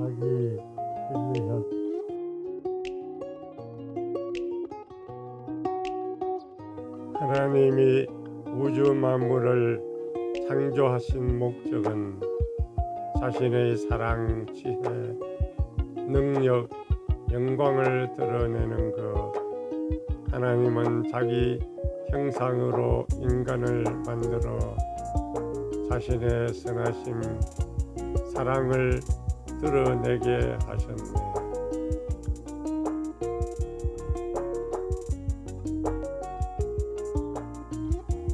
자기 필리현 하나님이 우주 만물을 창조하신 목적은 자신의 사랑, 지혜, 능력, 영광을 드러내는 것. 하나님은 자기 형상으로 인간을 만들어 자신의 선하심, 사랑을 드러내게 하셨네.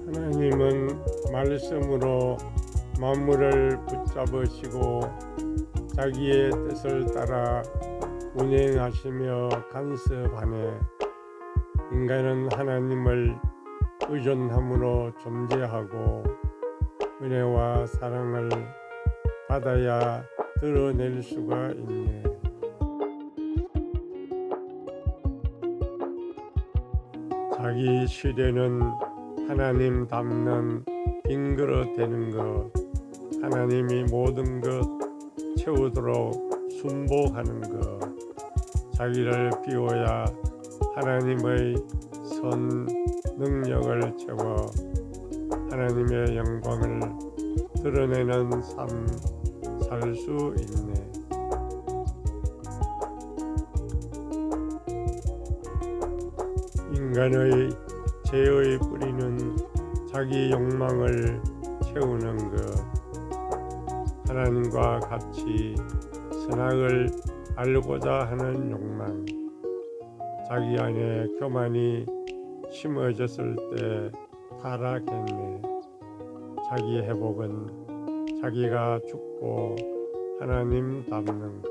하나님은 말씀으로 만물을 붙잡으시고 자기의 뜻을 따라 운행하시며 간섭하네. 인간은 하나님을 의존함으로 존재하고 은혜와 사랑을 받아야 드러낼 수가 있네. 자기 시대는 하나님 닮는 되는 것, 하나님이 모든 것 채우도록 순복하는 것, 자기를 비워야 하나님의 선 능력을 채워 하나님의 영광을 드러내는 삶 살수 있네. 인간의 죄의 뿌리는 자기 욕망을 채우는 것. 하나님과 같이 선악을 알고자 하는 욕망. 자기 안에 교만이 심어졌을 때 타락했네. 자기 회복은 자기가 죽고 하나님 닮는 것.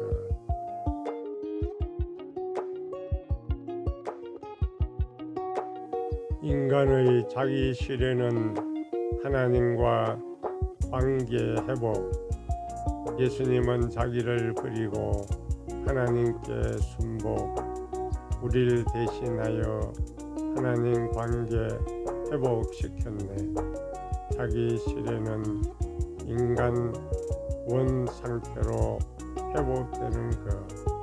인간의 자기 실현은 하나님과 관계 회복. 예수님은 자기를 버리고 하나님께 순복. 우리를 대신하여 하나님 관계 회복시켰네. 자기 실현은 인간 원 상태로 회복되는 것.